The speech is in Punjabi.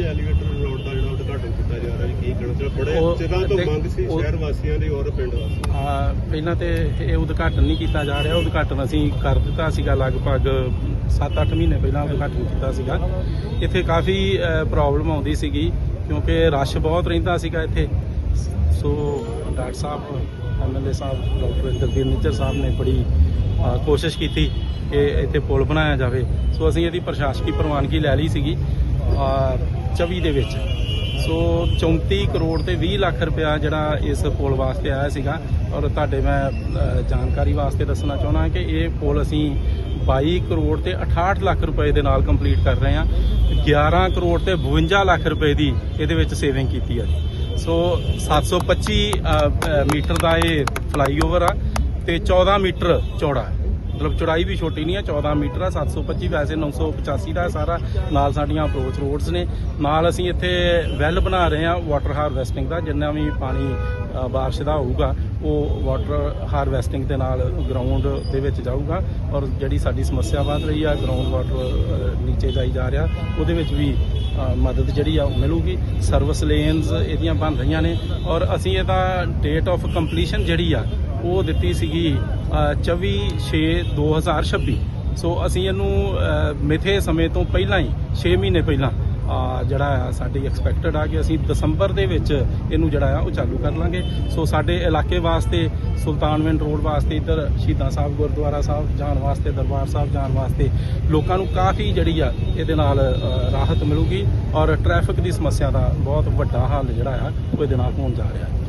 ਅੱਜ ਐਲੀਵੇਟਰ ਰੋਡ ਦਾ ਜਿਹੜਾ ਉਦਘਾਟਨ ਕੀਤਾ ਜਾ ਰਿਹਾ ਜੀ ਕੀ ਕਹਿਣਾ ਚਾਹੁੰਦੇ ਬੜੇ ਉਹ- ਚਿਰਾਂ ਤੋਂ ਦੇਖ- ਮੰਗ ਸੀ ਉਹ- ਸ਼ਹਿਰ ਵਾਸੀਆਂ ਦੀ ਔਰ ਪਿੰਡ ਵਾਸੀਆਂ ਦੀ। ਆ ਪਹਿਲਾਂ ਤੇ ਇਹ ਉਦਘਾਟਨ ਨਹੀਂ ਕੀਤਾ ਜਾ ਰਿਹਾ। ਉਦਘਾਟਨ ਅਸੀਂ ਕਰ ਦਿੱਤਾ ਸੀਗਾ ਲਗਭਗ 7-8 ਮਹੀਨੇ ਪਹਿਲਾਂ ਉਦਘਾਟਨ ਕੀਤਾ ਸੀਗਾ। ਇੱਥੇ ਕਾਫੀ ਪ੍ਰੋਬਲਮ ਆਉਂਦੀ ਸੀਗੀ ਕਿਉਂਕਿ ਰਸ਼ ਬਹੁਤ ਰਹਿੰਦਾ ਸੀਗਾ ਇੱਥੇ। ਸੋ ਡਾਕਟਰ ਸਾਹਿਬ ਐਮਐਲਏ ਸਾਹਿਬ ਡਾਕਟਰ ਇੰਦਰਜੀਤ ਨਿੱਜਰ ਸਾਹਿਬ ਨੇ ਬੜੀ ਕੋਸ਼ਿਸ਼ ਕੀਤੀ ਕਿ ਇੱਥੇ ਪੁਲ ਬਣਾਇਆ ਜਾਵੇ। ਸੋ ਅਸੀਂ ਇਹਦੀ ਪ੍ਰਸ਼ਾਸਕੀ ਪ੍ਰਵਾਨਗੀ ਲੈ ਲਈ ਸੀਗੀ। ਅ, 24 ਦੇ ਵਿੱਚ। ਸੋ 34 ਕਰੋੜ ਤੇ 20 ਲੱਖ ਰੁਪਇਆ ਜਿਹੜਾ ਇਸ ਪੁਲ ਵਾਸਤੇ ਆਇਆ ਸੀਗਾ। ਔਰ ਤੁਹਾਡੇ ਮੈਂ ਜਾਣਕਾਰੀ ਵਾਸਤੇ ਦੱਸਣਾ ਚਾਹੁੰਦਾ ਕਿ ਇਹ ਪੁਲ ਅਸੀਂ 22 ਕਰੋੜ ਤੇ 68 ਲੱਖ ਰੁਪਏ ਦੇ ਨਾਲ ਕੰਪਲੀਟ ਕਰ ਰਹੇ ਹਾਂ। 11 ਕਰੋੜ ਤੇ 52 ਲੱਖ ਰੁਪਏ ਦੀ ਇਹਦੇ ਵਿੱਚ ਸੇਵਿੰਗ ਕੀਤੀ ਆ ਸੋ 725 ਅ, ਅ, ਮੀਟਰ ਦਾ ਇਹ ਫਲਾਈਓਵਰ ਆ ਤੇ 14 ਮੀਟਰ ਚੌੜਾ ਹੈ। ਮਤਲਬ ਚੌੜਾਈ ਵੀ ਛੋਟੀ ਨਹੀਂ ਹੈ 14 ਮੀਟਰ ਆ 725 ਵੈਸੇ 985 ਦਾ ਸਾਰਾ ਨਾਲ ਸਾਡੀਆਂ ਅਪਰੋਚ ਰੋਡਸ ਨੇ। ਨਾਲ ਅਸੀਂ ਇੱਥੇ ਵੈਲ ਬਣਾ ਰਹੇ ਹਾਂ ਵਾਟਰ ਹਾਰਵੈਸਟਿੰਗ ਦਾ, ਜਿੰਨਾ ਵੀ ਪਾਣੀ ਬਾਰਿਸ਼ ਦਾ ਹੋਊਗਾ, ਉਹ ਵਾਟਰ ਹਾਰਵੈਸਟਿੰਗ ਦੇ ਨਾਲ ਗਰਾਊਂਡ ਦੇ ਵਿੱਚ ਜਾਊਗਾ ਔਰ ਜਿਹੜੀ ਸਾਡੀ ਸਮੱਸਿਆ ਵੱਧ ਰਹੀ ਆ ਗਰਾਊਂਡ ਵਾਟਰ ਨੀਚੇ ਜਾਈ ਜਾ ਰਿਹਾ, ਉਹਦੇ ਵਿੱਚ ਵੀ ਮਦਦ ਜਿਹੜੀ ਆ ਉਹ ਮਿਲੂਗੀ। ਸਰਵਿਸ ਲੇਨਸ ਇਹਦੀਆਂ ਬਣ ਰਹੀਆਂ ਨੇ ਔਰ ਅਸੀਂ ਇਹਦਾ ਡੇਟ ਆਫ ਕੰਪਲੀਸ਼ਨ ਜਿਹੜੀ ਆ, ਉਹ ਦਿੱਤੀ ਸੀਗੀ 24 6 2026 ਸੋ ਅਸੀਂ ਇਹਨੂੰ ਅ, ਮਿਥੇ ਸਮੇਂ ਤੋਂ ਪਹਿਲਾਂ ਹੀ 6 ਮਹੀਨੇ ਪਹਿਲਾਂ ਜਿਹੜਾ ਆ ਸਾਡੀ ਐਕਸਪੈਕਟਡ ਆ ਕਿ ਅਸੀਂ ਦਸੰਬਰ ਦੇ ਵਿੱਚ ਇਹਨੂੰ ਜਿਹੜਾ ਆ ਉਹ ਚਾਲੂ ਕਰ ਲਾਂਗੇ। ਸੋ ਸਾਡੇ ਇਲਾਕੇ ਵਾਸਤੇ ਸੁਲਤਾਨਵਿੰਡ ਰੋਡ ਵਾਸਤੇ ਇੱਧਰ ਸ਼ਹੀਦਾਂ ਸਾਹਿਬ ਗੁਰਦੁਆਰਾ ਸਾਹਿਬ ਜਾਣ ਵਾਸਤੇ ਦਰਬਾਰ ਸਾਹਿਬ ਜਾਣ ਵਾਸਤੇ ਲੋਕਾਂ ਨੂੰ ਕਾਫੀ ਜਿਹੜੀ ਆ ਇਹਦੇ ਨਾਲ ਰਾਹਤ ਮਿਲੂਗੀ ਔਰ ਟ੍ਰੈਫਿਕ ਦੀ ਸਮੱਸਿਆ ਦਾ ਬਹੁਤ ਵੱਡਾ ਹੱਲ ਜਿਹੜਾ ਆ ਉਹ ਇਹਦੇ ਨਾਲ ਹੋਣ ਜਾ ਰਿਹਾ। ਹੈ